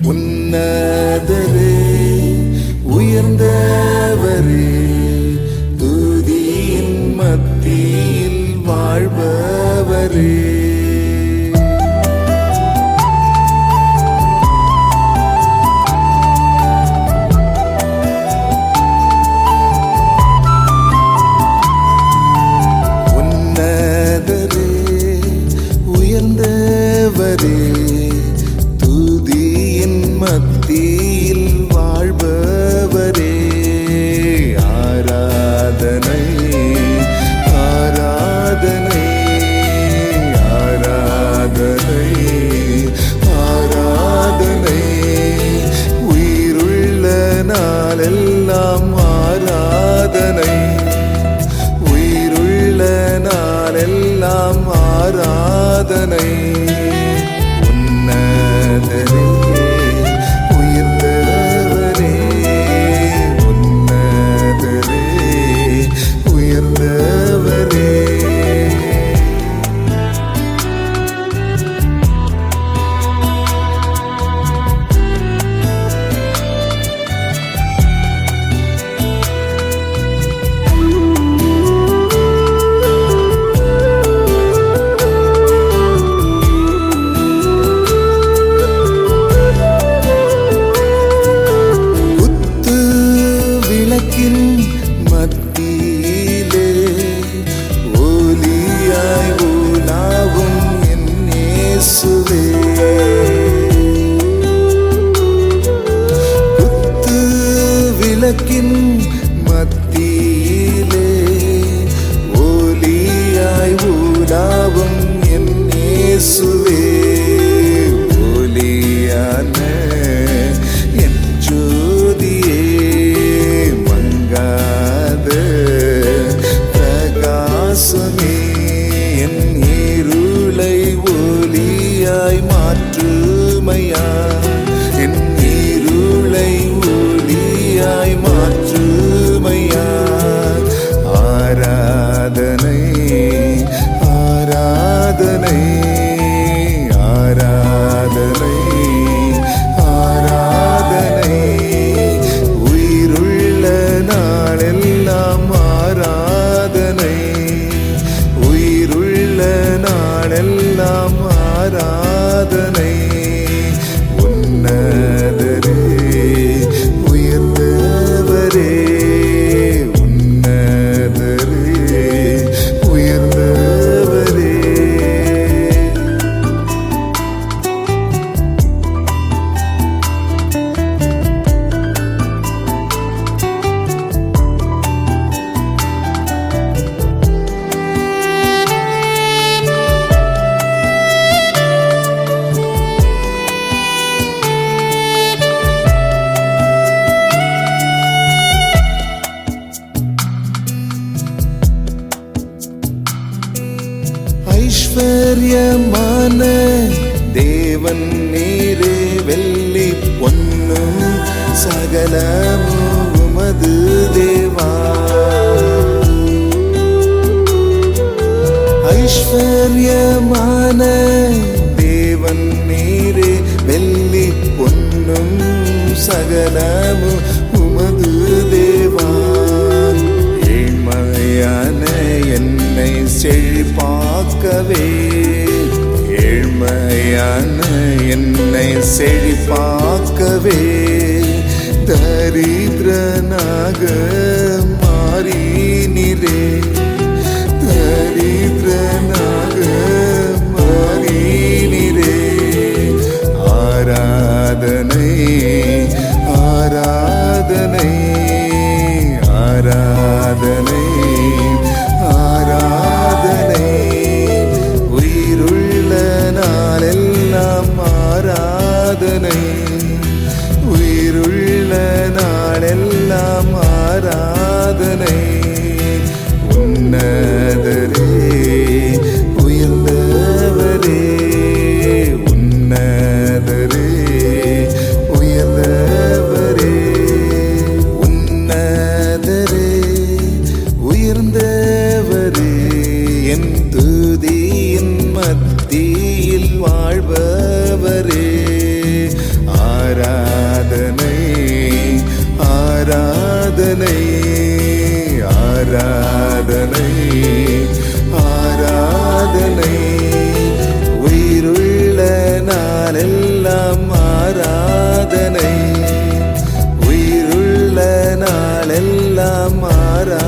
உன்னதரே உயர்ந்தவரே துதியின் மத்தியில் வாழ்பவரே. நீதியில் வாழ்பவரே. ஆராதனை ஆராதனை ஆராதனை ஆராதனை. உயிருள்ள நாளெல்லாம் ஆராதனை. உயிருள்ள நாளெல்லாம் ஆராதனை. begins தேவன் நீரே வெள்ளி பொன்னும் சகலமும் உமது தேவா. ஐஸ்வர்யமான தேவன் நீரே வெள்ளி பொன்னும் சகலமும் தரித்திரனாக மாறினிரே. தரி நம் ஆராதனை உயிருள்ள நாளெல்லாம் ஆரா